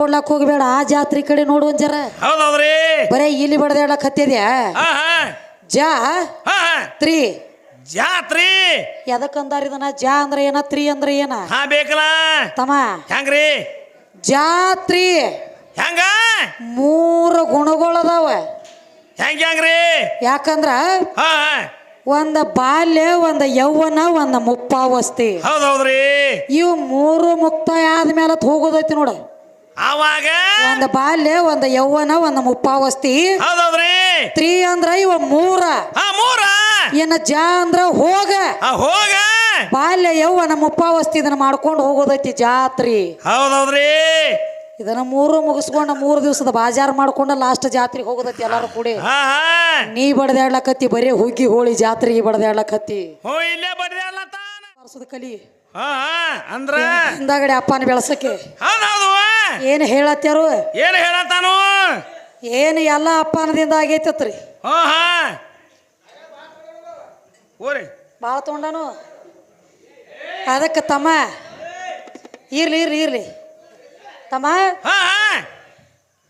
ನೋಡ್ಲಕ್ ಹೋಗ್ಬೇಡ ಆ ಜಾತ್ರೆ ಕಡೆ ನೋಡು ಒಂದ್ ಜರ. ಹೌದೌದ್ರಿ? ಬರೇ ಇಲ್ಲಿ ಬಡ್ದಾಡ್ಲಕ್ ಹತ್ತಿದ್ಯಾ? ಜಾ ತ್ರೀ. ಜಾತ್ರಿ? ಎದಕ್ಕಂದಾರ ಇದನ್ನ? ಜಾ ಅಂದ್ರೆ ಏನ ತ್ರೀ ಅಂದ್ರೆ ಏನ? ಹಾ ಬೇಕಲ್ಲ. ತಮ್ಮ. ಹೆಂಗ್ರಿ? ಜಾತ್ರಿ. ಹೆಂಗ? ಮೂರು ಗುಣಗಳದಾವ ಹೆಂಗ ಹೆಂಗ್ರಿ? ಯಾಕಂದ್ರ ಒಂದ ಬಾಲ್ಯ ಒಂದ ಯೌವನ ಒಂದ ಮುಪ್ಪಾವಸ್ತಿ ಹೌದೌದ್ರಿ. ಇವು ಮೂರು ಮುಕ್ತಾಯ ಆದ್ಮೇಲೆ ಹೋಗೋದೈತಿ ನೋಡ. ಅವಾಗ ಒಂದು ಬಾಲ್ಯ ಒಂದು ಯೌವನ ಒಂದು ಮುಪ್ಪಾವಸ್ತಿ ಹೌದೌದ್ರಿ? ತ್ರೀ ಅಂದ್ರ ಇವ ಮೂರ. ಮೂರ? ಏನ ಜ ಅಂದ್ರ ಹೋಗ. ಹೋಗ? ಬಾಲ್ಯ ಯೌವನ ಮುಪ್ಪಾವಸ್ತಿ ಇದನ್ನ ಮಾಡ್ಕೊಂಡು ಹೋಗೋದೈತಿ ಜಾತ್ರಿ. ಹೌದೌದ್ರಿ? ಇದನ್ನ ಮೂರು ಮುಗಿಸ್ಕೊಂಡ ಮೂರು ದಿವಸದ ಬಾಜಾರ್ ಮಾಡ್ಕೊಂಡ ಲಾಸ್ಟ್ ಜಾತ್ರೆಗೆ ಹೋಗೋದೈತಿ ಎಲ್ಲಾರು ಕೂಡಿ. ಹಾ ಹಾ. ನೀ ಬಡದಾಡ್ಲಕತ್ತಿ ಬರೀ ಹುಗ್ಗಿ ಹೋಳಿ ಜಾತ್ರೆಗೆ ಬಡದಾಡ್ಲಕತ್ತಿ. ಹೋ ಇಲ್ಲೇ ಬಡ್ರಿ ಅಲ್ಲ ತಾನ ವರ್ಷದ ಕಲಿ. ಹಾ ಹಾ. ಅಂದ್ರ? ಹಿಂದಾಗಡೆ ಅಪ್ಪನ ಬೆಳಸಕ್ಕೆ. ಹೌದೌದು. ಏನು ಹೇಳತ್ತಾರು ಏನು ಹೇಳತ್ತಾನು? ಏನು ಎಲ್ಲ ಅಪ್ಪನದಿಂದ ಆಗೈತತ್ರಿ. ಹಾ ಹಾ. ಓರಿ ಭಾಳ ತೊಗೊಂಡನು? ಅದಕ್ಕೆ ತಮ್ಮ. ಇರ್ಲಿ ಇರ್ಲಿ ಇರ್ಲಿ. ತಮ್ಮ ಹಾ ಹಾ.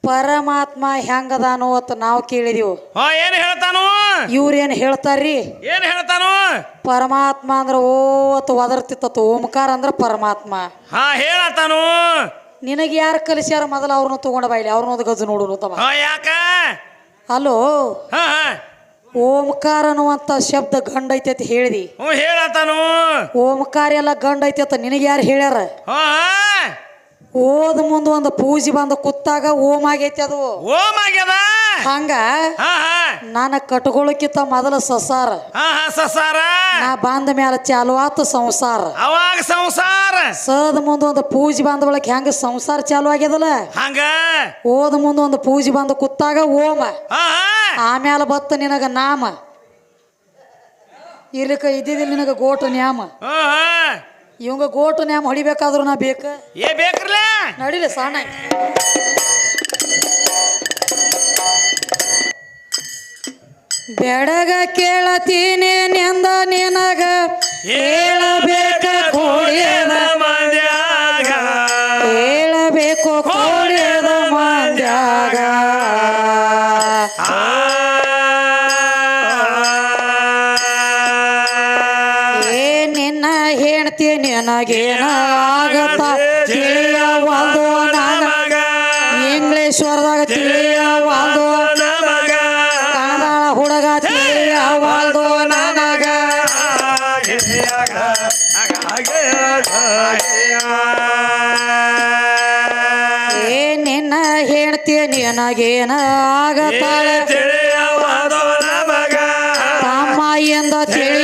ಪರಮಾತ್ಮ ಹೆಂಗದಾನು ಅಂತ ನಾವು ಕೇಳಿದೀವು. ಹಾ ಏನ್ ಹೇಳ್ತಾನು ಇವ್ರೇನು ಹೇಳ್ತಾರ್ರಿ? ಏನು ಹೇಳ್ತಾನು ಪರಮಾತ್ಮ ಅಂದ್ರೆ ಓತ್ ಒದರ್ತಿತ್ತು ಓಂಕಾರ ಅಂದ್ರೆ ಪರಮಾತ್ಮ. ಹಾ ಹೇಳತ್ತಾನು? ನಿನಗೆ ಯಾರು ಕಲಿಸ್ಯಾರ ಮೊದಲು ಅವ್ರನ್ನ ತಗೊಂಡ ಬಾಯ್ಲಿ? ಅವ್ರನ್ನ ಒಂದು ಗದ್ದು ನೋಡು ತಮ್ಮ ಹಾ ಯಾಕ? ಅಲ್ಲೋ ಹಾ ಹಾ. ಓಂಕಾರ ಅನ್ನುವಂತ ಶಬ್ದ ಗಂಡ ಐತೆ ಅಂತ ಹೇಳಿದಿ. ಹ್ಞೂ ಓಂಕಾರ ಎಲ್ಲ ಗಂಡ ಐತೆ ಅಂತ ನಿನಗೆ ಯಾರು ಹೇಳ್ಯಾರ? ಹಾ. ಓದ್ ಮುಂದೆ ಒಂದು ಪೂಜೆ ಬಂದು ಕುತ್ತಾಗ ಓಮ್ ಆಗೈತಿ ಅದು. ಓಮ್ ಆಗ್ಯದ? ಹಂಗ? ನಾನು ಕಟ್ಕೊಳ್ಳೋಕ್ಕಿಂತ ಮೊದಲ ಸಸಾರ. ಸಸಾರ. ನಾ ಬಂದ ಮೇಲೆ ಚಾಲು ಆತು ಸಂಸಾರ. ಅವಾಗ ಸಂಸಾರ. ಸದ ಮುಂದ ಒಂದು ಪೂಜೆ ಬಂದ ಬಳಕ ಹೆಂಗ ಸಂಸಾರ ಚಾಲು ಆಗ್ಯದಲ್ಲ? ಹಂಗ? ಓದ ಮುಂದ ಒಂದು ಪೂಜೆ ಬಂದು ಕುತ್ತಾಗ ಓಮ. ಆಮ್ಯಾಲ ಬತ್ತ ನಿನಗ ನಾಮ. ಇರ್ಲಿಕ್ಕ ಇದ್ದಿದ್ದಿಲ್ಲ ನಿನಗ ಗೋಟು ನ್ಯಾಮ. ಇವಂಗ ಗೋಟು ನ್ಯಾಮ್ ಹೊಡಿಬೇಕಾದ್ರು ನಾ ಬೇಕ. ಏ ಬೇಕ್ರಲ್ಲ ನಡಿಲಿ ಸಣ್ಣ ಬೆಡಗ ಕೇಳತೀನಿ ನಿಂದ ನಿನಗ. ಹೇಳಬೇಕ ಮಂದ್ಯಾಗ. ಹೇಳಬೇಕು ನಿನಗೇನ ಆಗತ್ತ ತಿಳಿಯವಾದು ನಾನು ನಮಗ ಇಂಗ್ಲೇಶ್ವರದಾಗ ತಿಳಿಯವಾದೋ ನಮಗ ಕನ್ನಡ ಹುಡುಗ ತಿಳಿಯವಾದೋ ನನಗ. ಏ ನಿನ್ನ ಹೆಣ್ತಿ ನಿನಗೇನ ಆಗತ್ತಾಳೆ ತಿಳಿಯವಾದೋ ನಮಗ ತಮ್ಮ ಎಂದ ತಿಳಿಯವಾದು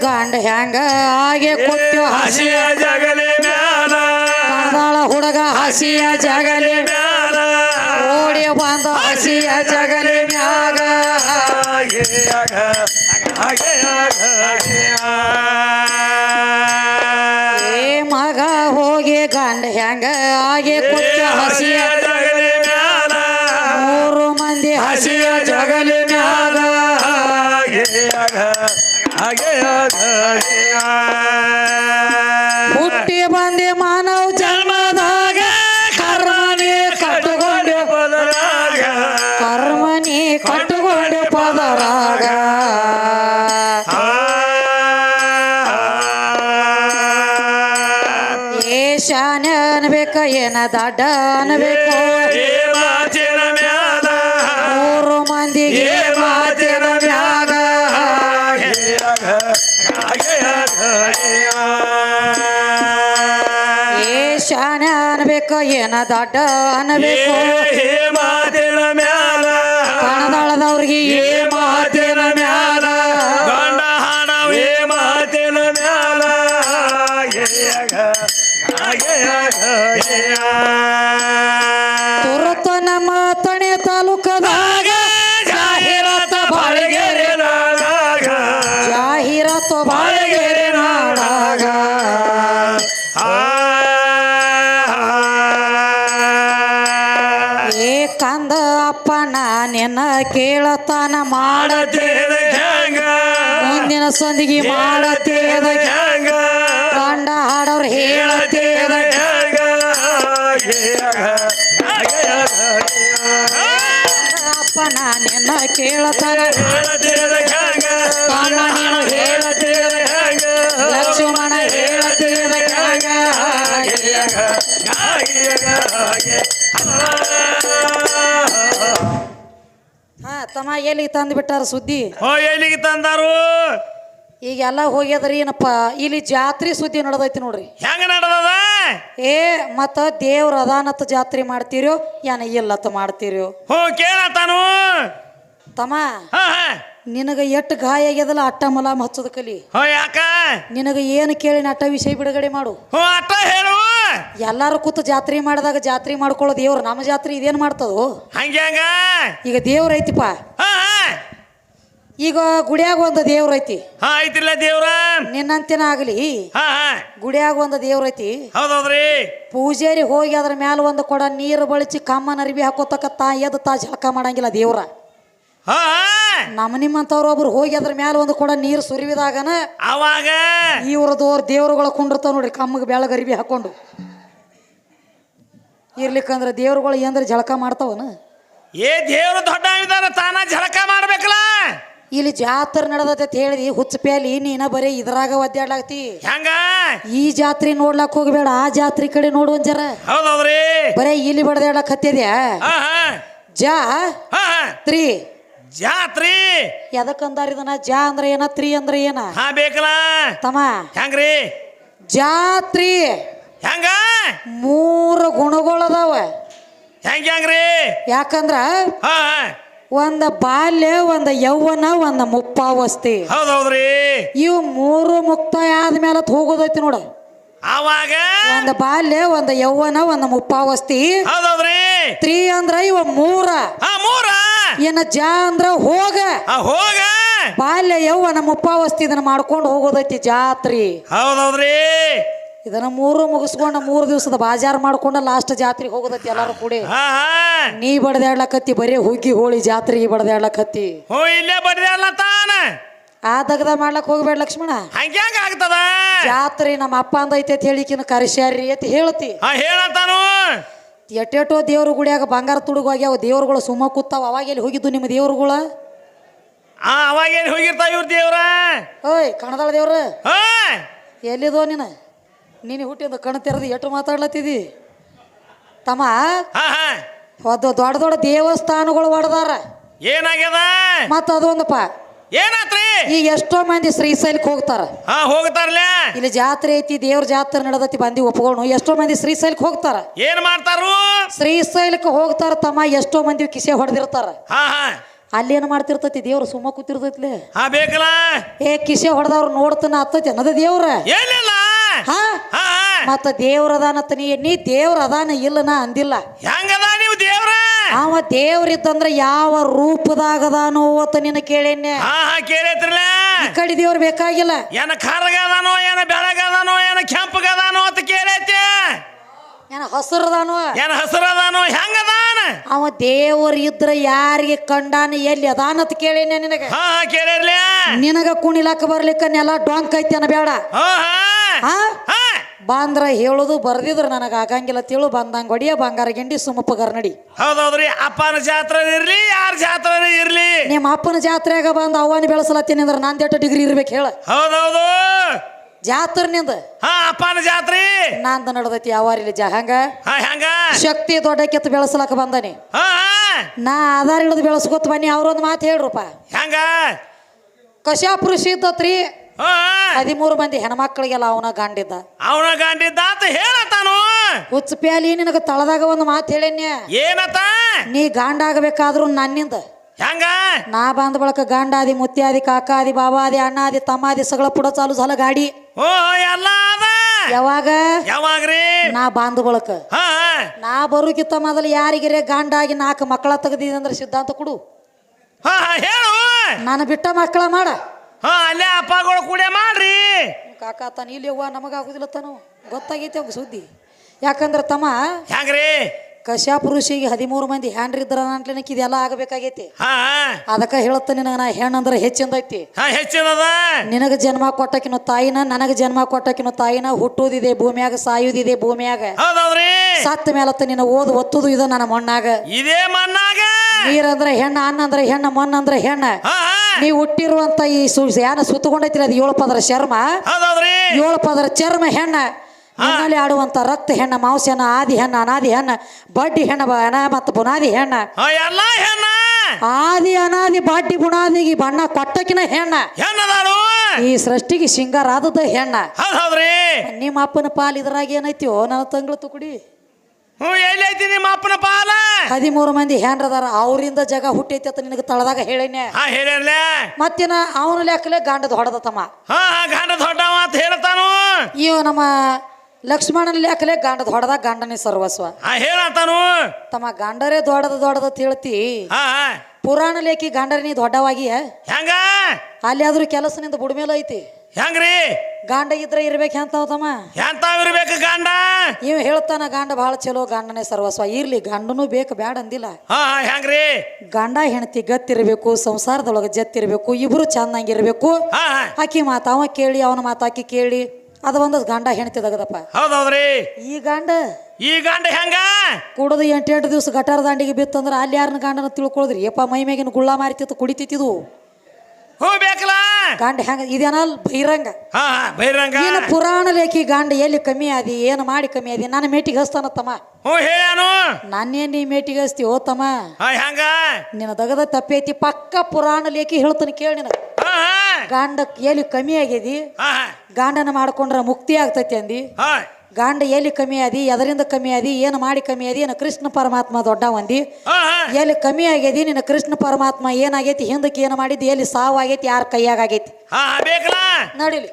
ಗಂಡ ಹೆಂಗ ಹಾಗೆ ಕೊಟ್ಟು ಹಸಿ ಹಸಿಯ ಜಗಲಿ ಮ್ಯಾಲ. ಕಣದಾಳ ಹುಡುಗ ಹಸಿಯ ಜಗಲಿ ಮ್ಯಾಲ. ಓಡಿ ಬಂದ ಹಸಿಯ ಜಗಲಿ ಮ್ಯಾಗ. ಏ ಮಗ ಹೋಗಿ ಗಂಡ ಹೆಂಗ ಹಾಗೆ ಕೊಟ್ಟು ಹಸಿಯ ಪದರಾಗ ಏ ಶಾನೆ ಅನ್ಬೇಕ ಏನ ದಡ್ಡ ಅನ್ಬೇಕು ಮೂರು ಮಂದಿಗೆ ಮಾತಿನ ಮ್ಯಾಗ. ಏ ಶಾನೆ ಅನ್ಬೇಕ ಏನ ದಡ್ಡ ಅನ್ಬೇಕು ಮಾತಿನ ಮ್ಯಾಲ ಕಣದಾಳದವ್ರಿಗೆ ಏ ಮಾತಿನ ಮ್ಯಾಲ? ಗಂಡ ಹಾಡವೇ ಮಾತಿನ ಮ್ಯಾಲ? ತುರತ ನಮ್ಮ ತಣೆ ತಾಲೂಕದಾಗ ಜಾಹೀರಾತ ನಿನ್ನ ಕೇಳತಾನ ಮಾಡತೇದ ಹ್ಯಾಂಗ ಮುಂದಿನ ಸಂದಿಗೆ ಮಾಡತೇದ ಹ್ಯಾಂಗ ಕಂಡ ಹಾಡವ್ರು ಹೇಳತೇದ ಹ್ಯಾಂಗ ಅಪ್ಪನ ನಿನ್ನ ಕೇಳತಾನ? ಹೇಳತೇದ ಹ್ಯಾಂಗ ಕಾಣ ನೀನು ಹೇಳತೇದ ಹ್ಯಾಂಗ ಲಕ್ಷ್ಮಣ ಹೇಳತೇದ ಹಾಗೆ? ಹಾ ತಮ್ಮ ಎಲ್ಲಿಗೆ ತಂದು ಬಿಟ್ಟಾರ ಸುದ್ದಿ? ಹೋ ಎಲ್ಲಿಗೆ ತಂದಾರು? ಈಗ ಎಲ್ಲ ಹೋಗ್ಯದ್ರಿ ಏನಪ್ಪ ಇಲ್ಲಿ ಜಾತ್ರೆ ಸುದ್ದಿ ನಡೆದೈತಿ ನೋಡ್ರಿ. ಹೆಂಗ ನಡ್ದದ? ಏ ಮತ್ತ ದೇವ್ರ ಅದಾನತ್ ಜಾತ್ರೆ ಮಾಡ್ತೀರೋ ಏನ ಇಲ್ಲತ್ತ ಮಾಡ್ತೀರೋ ಹೋ ಕೇಳತಾನು ತಮ್ಮ ಹಾ ಹಾ. ನಿನಗ ಎಟ್ಟು ಗಾಯ ಆಗ್ಯದಲ್ಲ ಅಟ್ಟ ಮಲಾಮ್ ಹಚ್ಚದ ಕಲಿ? ಹೋ ಯಾಕ? ನಿನಗ ಏನು ಕೇಳಿ ಅಟ್ಟ ವಿಷಯ ಬಿಡುಗಡೆ ಮಾಡು. ಹೋ ಅಟ್ಟ ಹೇಳು. ಎಲ್ಲಾರು ಕೂತು ಜಾತ್ರೆ ಮಾಡಿದಾಗ ಜಾತ್ರೆ ಮಾಡ್ಕೊಳ್ಳೋ ದೇವ್ರು ನಮ್ಮ ಜಾತ್ರೆ ಇದೇನ್ ಮಾಡ್ತದೋ? ಈಗ ದೇವ್ರ ಐತಿಪ್ಪ ಈಗ ಗುಡಿಯಾಗ ಒಂದು ದೇವ್ರ ಐತಿ. ಹಾ ಐತಿಲ್ಲ ದೇವ್ರ? ನಿನ್ನಂತಿನ ಆಗಲಿ. ಹಾ ಗುಡಿಯಾಗ ಒಂದು ದೇವ್ರ ಐತಿ. ಹೌದೌದ್ರಿ. ಪೂಜಾರಿ ಹೋಗಿ ಅದ್ರ ಮ್ಯಾಲ ಒಂದು ಕೊಡ ನೀರು ಬಳಸಿ ಕಮ್ಮನ ಅರಿವಿ ಹಾಕೋತಕ್ಕ ತಾ ಎದ್ದು ತಾ ಜಳಕ ಮಾಡಂಗಿಲ್ಲ ದೇವ್ರ. ನಮ್ಮ ನಿಮ್ಮಂಥವ್ರು ಒಬ್ರು ಹೋಗಿ ಅದ್ರ ಮ್ಯಾಲ ಒಂದು ಕೂಡ ನೀರು ಸುರಿವಿದಾಗನ ಅವಾಗ? ಇವ್ರದೋರ್ ದೇವ್ರುಗಳ ಕುಂಡಿರ್ತಾವ ನೋಡ್ರಿ ಕಮ್ಮಗೆ ಬೆಳಗ್ಗೆ ಅರಿವಿ ಹಾಕೊಂಡು. ಇರ್ಲಿಕ್ಕಂದ್ರ ದೇವ್ರುಗಳು ಏನಂದ್ರೆ ಜಳಕ ಮಾಡ್ತಾವನ? ಏ ದೇವ್ರು ದೊಡ್ಡ ಇದಾರ ತಾನ ಜಳಕ ಮಾಡ್ಬೇಕಲ್ಲ? ಇಲ್ಲಿ ಜಾತ್ರೆ ನಡೆದತ್ತೆ ಹೇಳಿದಿ ಹುಚ್ಚ ಪ್ಯಾಲಿ ನೀನ ಬರೀ ಇದ್ರಾಗ ಒದ್ದಾಡ್ಲಾಗ್ತಿ. ಹೆಂಗ? ಈ ಜಾತ್ರೆ ನೋಡ್ಲಾಕ್ ಹೋಗ್ಬೇಡ ಆ ಜಾತ್ರೆ ಕಡೆ ನೋಡು ಜರ. ಹೌದೌದ್ರಿ? ಬರೇ ಇಲ್ಲಿ ಬಡದಾಡ್ಲಾಕ್ ಹತ್ತಿದ್ಯಾ? ಜಾ ತ್ರಿ. ಜಾತ್ರಿ. ಎದಕ್ಕಂದಾರ ಇದನ್ನ? ಜಾ ಅಂದ್ರೆ ಏನ ತ್ರಿ ಅಂದ್ರೆ ಏನ? ಹಾ ಬೇಕಲ್ಲ. ತಮ್ಮ. ಹೆಂಗ್ರಿ? ಜಾತ್ರಿ. ಹೆಂಗ? ಮೂರು ಗುಣಗಳದಾವ ಹೆಂಗ ಹೆಂಗ್ರಿ? ಯಾಕಂದ್ರ ಹಾ ಒಂದ ಬಾಲ್ಯ ಒಂದ ಯೌವನ ಒಂದ ಮುಪ್ಪಾವಸ್ತಿ ಹೌದೌದ್ರಿ ಇವು ಮೂರು ಮುಕ್ತಾಯ ಆದ್ಮೇಲೆ ಹೋಗೋದೈತಿ ನೋಡ. ಅವಾಗ ಒಂದ ಬಾಲ್ಯ ಒಂದ ಯೌವನ ಒಂದ ಮುಪ್ಪಾವಸ್ತಿ ಹೌದೌದ್ರಿ ತ್ರೀ ಅಂದ್ರ ಇವ ಮೂರ. ಹಾ ಮೂರ. ಏನ ಜಾ ಅಂದ್ರ ಹೋಗ. ಹೋಗ. ಬಾಲ್ಯ ಅಪ್ಪ 왔ಿದನ ಇದನ್ನ ಮಾಡ್ಕೊಂಡು ಹೋಗೋದೈತಿ ಜಾತ್ರಿ. ಹೌದೌದ್ರಿ. ಇದನ್ನ ಮೂರು ಮುಗಿಸ್ಕೊಂಡ ಮೂರು ದಿವಸದ ಬಾಜಾರ್ ಮಾಡ್ಕೊಂಡ ಲಾಸ್ಟ್ ಜಾತ್ರೆಗೆ ಹೋಗೋದೈತಿ ಎಲ್ಲಾರು ಕೂಡಿ. ನೀ ಬಡ್ದಾಡ್ಲಕತ್ತಿ ಬರೀ ಹುಗ್ಗಿ ಹೋಳಿ ಜಾತ್ರೆಗೆ ಬಡ್ದಾಡ್ಲಕತ್ತಿ ಹೋ ಇಲ್ಲೇ ಆ ದಗದ ಮಾಡ್ಲಕ್ ಹೋಗ್ಬೇಡ ಲಕ್ಷ್ಮಣ. ಜಾತ್ರಿ ಆಗ್ತದ? ಜಾತ್ರೆ ನಮ್ಮ ಅಪ್ಪ ಅಂದೈತೆ ಅಂತ ಹೇಳಿಕಿನ ಕರೆಸ್ಯಾರ್ರಿ ಅಂತ ಹೇಳ್ತಿ. ಹೇಳತ್ತಾನು ಎಟ್ಟೆಟೋ ದೇವ್ರ ಗುಡಿಯಾಗ ಬಂಗಾರ ತುಡುಗೋಗ್ಯಾವ ದೇವ್ರುಗಳು ಸುಮ್ಮ ಕೂತಾವ. ಅವಾಗ ಎಲ್ಲಿ ಹೋಗಿದ್ದು ನಿಮ್ಮ ದೇವ್ರುಗಳ? ಆ ಅವಾಗ ಎಲ್ಲಿ ಹೋಗಿರ್ತಾವ ಇವ್ರ ದೇವ್ರ? ಓಯ್ ಕಣದಾಳ ದೇವ್ರ. ಹಾ ಎಲ್ಲಿದೋ ನೀನು? ನೀನು ಹುಟ್ಟಿದ ಕಣ ತೆರೆದು ಎಟ್ಟು ಮಾತಾಡ್ಲತ್ತಿದಿ? ತಮ್ಮ? ಹಾ ಹಾ. ಅದು ದೊಡ್ಡ ದೊಡ್ಡ ದೇವಸ್ಥಾನಗಳು ಹೊಡೆದಾರ ಏನಾಗ್ಯದ? ಮತ್ತು ಅದೊಂದಪ್ಪ ಏನಾತ್ರಿ? ಈಗ ಎಷ್ಟೋ ಮಂದಿ ಶ್ರೀಶೈಲಕ್ಕೆ ಹೋಗ್ತಾರ. ಹಾ ಹೋಗ್ತಾರಲ್ಲ ಇಲ್ಲಿ ಜಾತ್ರೆ ಐತಿ ದೇವ್ರ ಜಾತ್ರೆ ನಡೆದತಿ ಬಂದಿ ಒಪ್ಕೊಂಡು ಎಷ್ಟೋ ಮಂದಿ ಶ್ರೀಶೈಲಕ್ಕೆ ಹೋಗ್ತಾರ. ಏನ್ ಮಾಡ್ತಾರು ಶ್ರೀಶೈಲಕ್ಕೆ ಹೋಗ್ತಾರ ತಮ್ಮ ಎಷ್ಟೋ ಮಂದಿ ಕಿಸೆ ಹೊಡೆದಿರ್ತಾರ. ಹಾ ಹಾ. ಅಲ್ಲೇನು ಮಾಡ್ತಿರ್ತೈತಿ ದೇವ್ರು ಸುಮ್ಮ ಕೂತಿರ್ತೈತ್ಲೆ. ಹಾ ಬೇಕಲ್ಲ? ಏ ಕಿಸೆ ಹೊಡೆದವ್ರು ನೋಡ್ತಾನ ಹತ್ತೈತಿ ಅನ್ನದ ದೇವ್ರ. ಏನಿಲ್ಲ ಹಾ. ಮತ್ತ ದೇವ್ರ ಅದಾನತ್ತ ನೀ ನೀ ದೇವ್ರ ಅದಾನ ಇಲ್ಲ ನಾ ಅಂದಿಲ್ಲ. ಹೆಂಗದ? ಅವ ದೇವ್ರಿದ್ದಂದ್ರ ಯಾವ ರೂಪದಾಗದಾನೋ ಅಂತ ನಿನ್ನ ಕೇಳೇನೆ ಹಾ ಹಾ ಕೇಳೈತ್ರಲ್ಲ ಈ ಕಡೆ ದೇವ್ರ ಬೇಕಾಗಿಲ್ಲ. ಏನ ಕರ್ಗದಾನೋ ಏನ ಬೆಳಗದಾನೋ ಏನ ಕೆಂಪಗದಾನೋ ಅಂತ ಕೇಳೈತಿ. ಏನ ಹಸಿರದಾನೋ. ಏನ ಹಸಿರದಾನೋ ಹೆಂಗದಾನ? ಅವ ದೇವ್ರ ಇದ್ರ ಯಾರಿಗೆ ಕಂಡಾನ ಎಲ್ಲಿ ಅಂತ ಕೇಳೇನೆ ನಿನಗ. ಹಾ ಹಾ ಕೇಳಿರ್ಲಿ ನಿನಗ ಕುಣಿಲಕ್ಕ ಬರ್ಲಿಕ್ಕ ನೆಲ ಡೊಂಕ್ ಐತಿ ಅನ್ನ ಬೇಡ. ಹಾ ಹಾ. ಹಾ? ಹಾ ಬಂದ್ರ ಹೇಳುದು ಬರ್ದಿದ್ರ ನನಗೆ ಆಗಂಗಿಲ್ಲ ತಿಳು ಬಂದಂಗ ಹೊಡಿಯ ಬಂಗಾರ ಗಿಂಡಿ ಸುಮಪ್ಪ ನಡಿ. ಹೌದೌದ್ರಿ ಅಪ್ಪನ ಜಾತ್ರೆ ಇರ್ಲಿ ಯಾರ ಜಾತ್ರೆ ಇರ್ಲಿ. ನಿಮ್ಮ ಅಪ್ಪನ ಜಾತ್ರೆಗ ಬಂದು ಅವನ ಬೆಳೆಸಲತ್ತೀನಿ ಅಂದ್ರೆ ನಂದೆಟ್ಟು ಡಿಗ್ರಿ ಇರ್ಬೇಕು ಹೇಳ. ಹೌದೌದು. ಜಾತ್ರೆ ನಿಂದ? ಹಾ ಅಪ್ಪನ ಜಾತ್ರೆ. ನಾಂದ ನಡ್ದೈತಿ ಯಾವಾರಿಲಿ ಜಾ ಹಂಗ? ಹಾ ಹೆಂಗ? ಶಕ್ತಿ ದೊಡ್ಡಕ್ಕೆತ್ತು ಬೆಳೆಸಲಕ್ಕ ಬಂದನಿ. ಹಾ ಹಾ. ನಾ ಆಧಾರ ಇಳಿದು ಬೆಳೆಸ್ಕೊತ ಬನ್ನಿ ಅವ್ರೊಂದು ಮಾತು ಹೇಳ್ರಪ್ಪ. ಹೆಂಗ? ಕಶ್ಯಾಪುರ ಋಷಿ ಹಾ ಹದಿಮೂರು ಮಂದಿ ಹೆಣ್ಮಕ್ಳಿಗೆಲ್ಲ ಅವನ ಗಾಂಡಿದ್ದ. ಅವನ ಗಾಂಡಿದ್ದ ಅಂತ ಹೇಳತಾನು ಹುಚ್ಚ ಪ್ಯಾಲಿ ನಿನಗ ತಳದಾಗ ಒಂದು ಮಾತು ಹೇಳೇನ್ಯ? ಏನತ ನೀ ಗಾಂಡ ಆಗಬೇಕಾದ್ರೂ ನನ್ನಿಂದ. ಹೆಂಗ? ನಾ ಬಂದ ಬಳಕ ಗಾಂಡಾದಿ ಮುತ್ಯಾದಿ ಕಾಕಾದಿ ಬಾಬಾದಿ ಅಣ್ಣಾದಿ ತಮ್ಮಾದಿ ಸಗಳ ಪುಡ ಚಾಲು ಸಲ ಗಾಡಿ. ಓ ಎಲ್ಲ ಅದ. ಯಾವಾಗ? ಯಾವಾಗ್ರಿ ನಾ ಬಾಂಧ ಬಳಕ. ನಾ ಬರುಕಿತ್ತ ಮೊದಲು ಯಾರಿಗಿರೆ ಗಾಂಡಾಗಿ ನಾಲ್ಕು ಮಕ್ಕಳ ತೆಗ್ದಿದಂದ್ರೆ ಸಿದ್ಧಾಂತ ಕೊಡು. ಹೇಳು. ನಾನು ಬಿಟ್ಟ ಮಕ್ಕಳ ಮಾಡ. ಅಪ್ಪಗಳು ಕೂಡ ಮಾಡ್ರಿ. ಕಾಕ ತಾನ ಇಲ್ಲಿ ಅವ್ವ ನಮಗಾಗುದಿಲ್ಲ ತಾನು. ಗೊತ್ತಾಗೈತಿ ಅವ್ ಸುದ್ದಿ. ಯಾಕಂದ್ರೆ ತಮ್ಮ ಹೆಂಗ್ರಿ ಕಶ್ಯಪ ಋಷಿಗೆ ಹದಿಮೂರು ಮಂದಿ ಹ್ಯಾಂಡ್ರಿದ್ರ ಅಂಟ್ಲಿನಕ್ ಇದೆಲ್ಲ ಆಗಬೇಕಾಗೈತಿ. ಹಾ ಅದಕ್ಕ ಹೇಳತ್ತ ನಿನಗ ನಾ ಹೆಣ್ಣಂದ್ರ ಹೆಚ್ಚಿಂದೈತಿ. ಹಾ ಹೆಚ್ಚಿನದ ನಿನಗ ಜನ್ಮ ಕೊಟ್ಟಕಿನ ತಾಯಿನ ನನಗ ಜನ್ಮ ಕೊಟ್ಟಕಿನ ತಾಯಿನ ಹುಟ್ಟುದಿದೆ ಭೂಮಿಯಾಗ ಸಾಯುದಿದೆ ಭೂಮಿಯಾಗ. ಹೌದೌದ್ರಿ? ಸತ್ತ ಮೇಲತ್ತ ನಿನ್ನ ಓದ್ ಒತ್ತುದು ಇದು ನನ್ನ ಮಣ್ಣಾಗ. ಇದೇ ಮಣ್ಣಾಗ? ನೀರಂದ್ರೆ ಹೆಣ್ಣ ಅನ್ನ ಅಂದ್ರೆ ಹೆಣ್ಣ ಮಣ್ಣಂದ್ರ ಹೆಣ್ಣ. ಹಾ ಹಾ. ನೀ ಹುಟ್ಟಿರುವಂತ ಈ ಸು ಯಾನ ಸುತ್ತಕೊಂಡೈತಿಲ್ಲ ಅದು ಏಳು ಪದರ ಚರ್ಮ. ಹೌದೌದ್ರಿ. ಏಳು ಪದರ ಚರ್ಮ ಹೆಣ್ಣ. ಮನೆಯಲ್ಲಿ ಆಡುವಂತ ರಕ್ತ ಹೆಣ್ಣ ಮಾಂಸನ ಆದಿ ಹೆಣ್ಣ ಅನಾದಿ ಹೆಣ್ಣ ಬಡ್ಡಿ ಹೆಣ್ಣ ಮತ್ತ ಮತ್ತು ಬುನಾದಿ ಹೆಣ್ಣ. ಎಲ್ಲ ಹೆಣ್ಣ. ಆದಿ ಅನಾದಿ ಬಾಡ್ಡಿ ಬುನಾದಿಗೆ ಬಣ್ಣ ಕೊಟ್ಟಕಿನ ಹೆಣ್ಣ. ಹೆಣ್ಣದಾಳು ಈ ಸೃಷ್ಟಿಗೆ ಶೃಂಗಾರ ಆದದ ಹೆಣ್ಣ. ನಿಮ್ಮ ಅಪ್ಪನ ಪಾಲ್ ಇದ್ರಾಗ ಏನೈತಿಯೋ ನನ್ನ ತಂಗಳು ತುಕುಡಿ ಹ್ಞೂ ನಿಮ್ಮ ಅಪ್ಪನ ಪಾಲ? ಹದಿಮೂರು ಮಂದಿ ಹೆಣ್ರದಾರ ಅವರಿಂದ ಜಗ ಹುಟ್ಟೈತಿ ಅಂತ ನಿನಗೆ ತಳದಾಗ ಹೇಳೇನೆ. ಹಾ ಮತ್ತಿನ ಅವನ ಲೆಕ್ಕಲೆ ಗಾಂಡದ ಹೊಡೆದ ತಮ್ಮ ಹಾ ಹಾ ಗಂಡ ದೊಡ್ಡವ ಅಂತ ಹೇಳ್ತಾನು. ಇವ ನಮ್ಮ ಲಕ್ಷ್ಮಣನ ಲೆಕ್ಕಲೆ ಗಾಂಡದ ಹೊಡೆದ ಗಾಂಡನೇ ಸರ್ವಸ್ವ. ಹಾ ಹೇಳತ್ತಾನು ತಮ್ಮ ಗಾಂಡರೇ ದೊಡ್ಡದ ದೊಡ್ಡದ ತಿಳ್ತಿ ಹಾ ಹಾ. ಪುರಾಣ ಲೇಖಿ ಗಾಂಡರ ನೀ ದೊಡ್ಡವಾಗಿ ಹೆಂಗ? ಅಲ್ಲಿ ಆದ್ರೂ ಕೆಲಸ ನಿಂದ ಬುಡ್ಮೇಲೆ ಐತಿ. ಹೆಂಗ್ರಿ? ಗಾಂಡ ಇದ್ರೆ ಇರ್ಬೇಕು ಎಂತ ತಮ್ಮ? ಎಂತಾವ್ ಇರ್ಬೇಕು ಗಾಂಡ? ನೀವು ಹೇಳ್ತಾನ ಗಾಂಡ ಬಹಳ ಚಲೋ ಗಾಂಡನೇ ಸರ್ವಸ್ವ. ಇರ್ಲಿ ಗಂಡನೂ ಬೇಕು ಬ್ಯಾಡ ಅಂದಿಲ್ಲ. ಹೆಂಗ್ರಿ? ಗಂಡ ಹೆಂಡತಿ ಗತ್ತಿರ್ಬೇಕು ಸಂಸಾರದೊಳಗೆ ಜತ್ತಿರ್ಬೇಕು ಇಬ್ರು ಚೆನ್ನಾಗಿರ್ಬೇಕು ಆಕಿ ಮಾತ ಅವ ಕೇಳಿ ಅವನ ಮಾತು ಆಕಿ ಕೇಳಿ. ಅದು ಒಂದ್ ಗಂಡ ಹೆಂಡತಿ ತಗದಪ್ಪ. ಹೌದೌದ್ರಿ. ಈ ಗಂಡ? ಈ ಗಂಡ ಹೆಂಗ? ಕುಡದು ಎಂಟೆಂಟು ಎಂಟು ದಿವಸ ಗಟಾರ ದಾಂಡಿಗೆ ಬಿತ್ತಂದ್ರೆ ಅಲ್ಲಿ ಯಾರನ್ನ ಗಂಡನ ತಿಳ್ಕೊಳದ್ರಿ? ಯಪ್ಪ ಮೈ ಮೇಗಿನ ಗುಳ್ಳ ಮಾರಿತಿತ್ತು ಕುಡಿತಿತ್ತಿದು ಹೂ ಬೇಕಲ್ಲ ಗಂಡ ಹೆಂಗ ಇದೇನಲ್ ಬೈರಂಗ ಹಾ ಹಾ ಬಹಿರಂಗ. ಏನು ಪುರಾಣ ಲೇಖಿ ಗಾಂಡ ಎಲ್ಲಿ ಕಮ್ಮಿ ಆದಿ ಏನು ಮಾಡಿ ಕಮ್ಮಿ ಆದಿ ನಾನು ಮೇಟಿಗೆ ಹಸ್ತಾನ ತಮ್ಮ. ಹ್ಞೂ ಹೇಳ್ಯಾನು ನಾನೇನು ನೀ ಮೇಟಿಗೆ ಹಸ್ತಿ ಓ ತಮ್ಮ. ಹಾ ಹೆಂಗ? ನಿನ್ನ ದಗದ ತಪ್ಪೈತಿ ಪಕ್ಕ ಪುರಾಣ ಲೇಖಿ ಹೇಳ್ತಾನೆ ಕೇಳಿ ನಿನಗೆ. ಹಾ ಹಾ. ಗಂಡ ಎಲ್ಲಿ ಕಮ್ಮಿ ಆಗ್ಯದಿ ಹಾ ಹಾ. ಗಾಂಡನ ಮಾಡ್ಕೊಂಡ್ರೆ ಮುಕ್ತಿ ಆಗ್ತೈತಿ ಅಂದಿ. ಹಾ. ಗಾಂಡ ಎಲ್ಲಿ ಕಮ್ಮಿ ಆದಿ ಎದರಿಂದ ಕಮ್ಮಿ ಆದಿ ಏನು ಮಾಡಿ ಕಮ್ಮಿ ಆದಿ ಏನು ಕೃಷ್ಣ ಪರಮಾತ್ಮ ದೊಡ್ಡ ಒಂದಿ ಎಲ್ಲಿ ಕಮ್ಮಿ ಆಗ್ಯದಿ ನಿನ್ನ ಕೃಷ್ಣ ಪರಮಾತ್ಮ ಏನಾಗೈತಿ ಹಿಂದಕ್ಕೆ ಏನು ಮಾಡಿದ್ದು ಎಲ್ಲಿ ಸಾವು ಆಗೈತಿ ಯಾರ ಕೈಯಾಗ ಆಗೈತಿ. ನಡಿಲಿ.